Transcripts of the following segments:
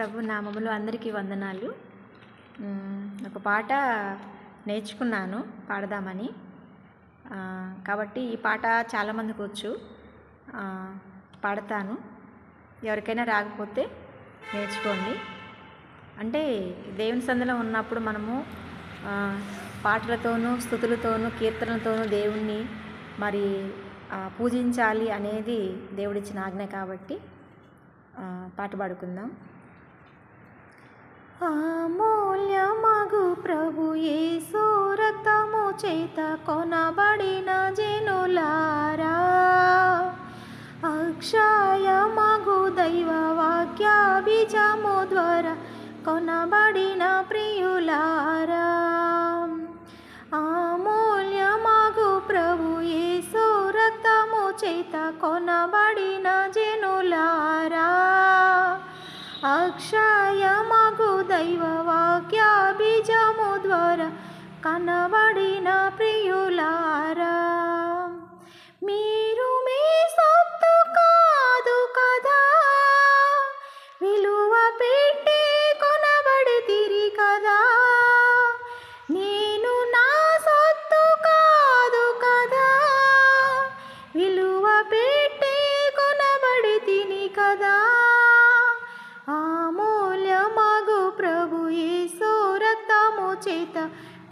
ప్రభు నామములు అందరికీ వందనాలు. ఒక పాట నేర్చుకున్నాను పాడదామని. కాబట్టి ఈ పాట చాలామందికి వచ్చు. పాడతాను. ఎవరికైనా రాకపోతే నేర్చుకోండి. అంటే దేవుని సందులో ఉన్నప్పుడు మనము పాటలతోనూ స్థుతులతోనూ కీర్తనలతోనూ దేవుణ్ణి మరి పూజించాలి అనేది దేవుడిచ్చిన ఆజ్ఞ కాబట్టి పాట పాడుకుందాం. అమూల్యమగు ప్రభు యేసు రక్తము చేత కొనబడిన జనులారా. అక్షయమగు దైవ వాక్యాభిజము ద్వారా కొనబడిన ప్రియులారా. అమూల్యమగు ప్రభు యేసు రక్తము చేత కొనబడిన జనులారా. అక్ష కనబడిన ప్రియులారా మీరు మీ సొత్తు కాదు కదా. విలువ పెట్టి కొనబడితిరి కదా. నేను నా సొత్తు కాదు కదా. విలువ పెట్టి కొనబడి తిని కదా.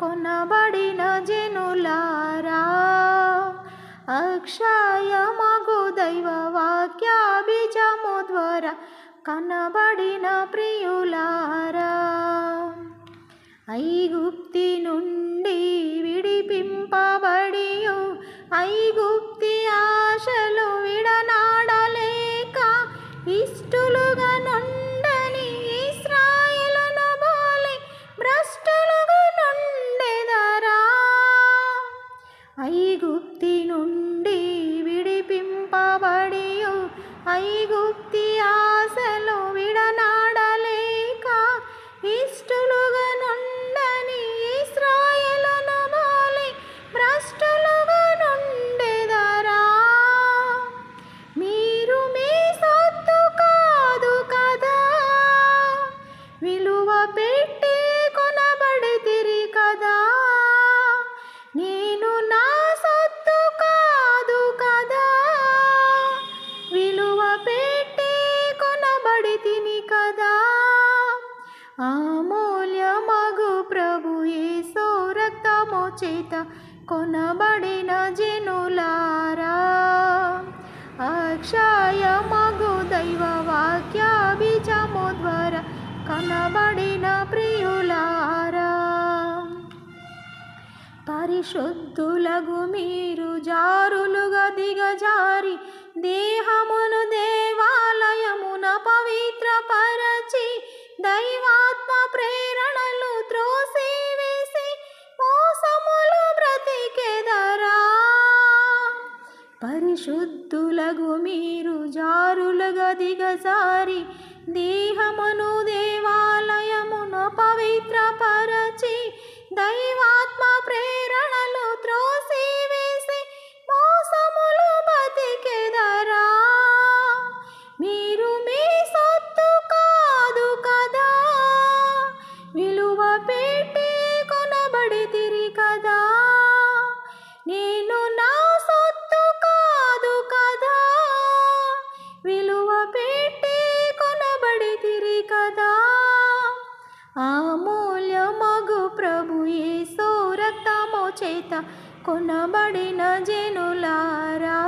కొనబడిన జనులారా అక్షయమగు దైవ వాక్యాభిజము బీజము ద్వారా కనబడిన ప్రియులారా. ఐగుప్తి నుండి విడిపింపబడియు ఐగుప్తి ఆ ఐగుప్తి ఆశలు విడన చేత కొనబడిన జనులారా. అక్షయ మగు దైవ వాక్య బీజము ద్వారా కనబడిన ప్రియులారా. పరిశుద్ధులగు మీరు జారులుగా దిగజారి దే శుద్ధులగు మీరు జారులుగా దిగజారి దేహమును దేవాలయమున పవిత్రపరచి దైవాత్మ ప్రేరణలు త్రోసి అమూల్యమగు ప్రభు యేసు రక్తము చేత కొనబడిన జనులారా.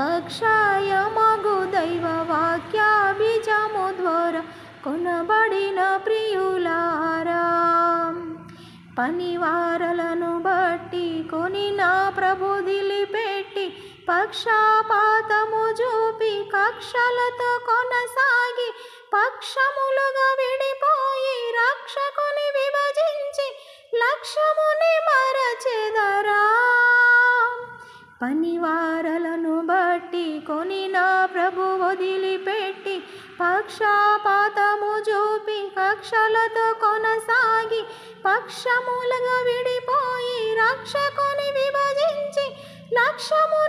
అక్షయ మగు దైవ వాక్య బీజము ద్వారా కొనబడిన ప్రియులారా. పనివారలను బట్టి కొని నా ప్రభు దిలిపెట్టి పక్షపాతము చూపి కక్షలతో కొనసాగి పక్షములుగా విడిపోయి రక్షకుని విభజించి లక్ష్యముని మరచెదరా. పనివారలను బట్టి కొని నా ప్రభు వదిలిపెట్టి పక్షపాతము చూపి కక్షలతో కొనసాగి పక్షములుగా విడిపోయి రక్షకుని విభజించి లక్ష్యము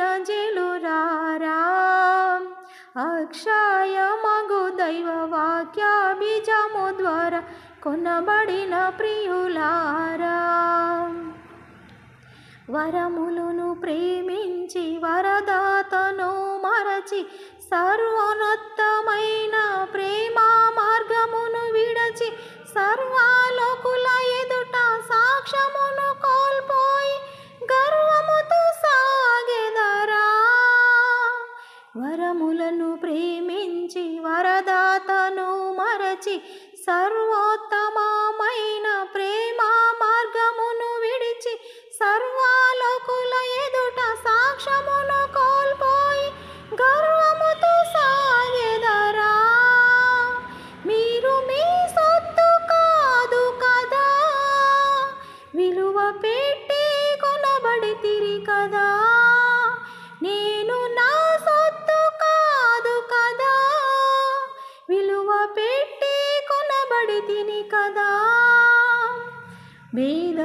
కొనబడిన అక్షయ మగు దైవ వాక్య బీజము ద్వారా కొనబడిన ప్రియులారా. వరములను ప్రేమించి వరదాతను మరచి సర్వ మరచి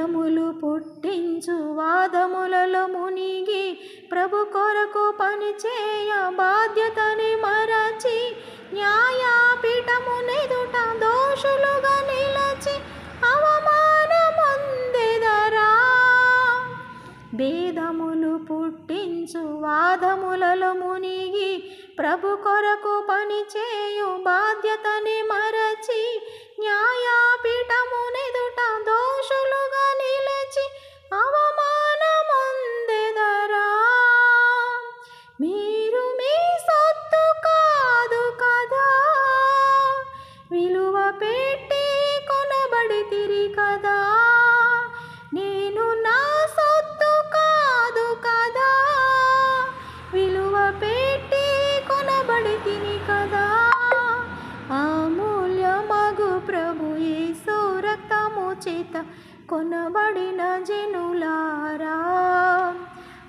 వేదములు పుట్టించు వాదములలో మునిగి ప్రభు కొరకు పనిచేయ బాధ్యతని మరచి న్యాయపీఠమునెదుట దోషులుగా భేదములు పుట్టించు వాదములలో మునిగి ప్రభు కొరకు పనిచేయు బాధ్యతని మరచి న్యాయపీఠమునెదుట దోషులుగా కొనబడిన జనులారా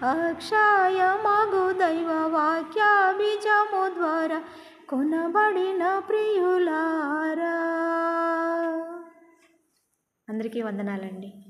అక్షయ మగు దైవ వాక్య బీజము ద్వారా కొనబడిన ప్రియులారా. అందరికీ వందనాలండి.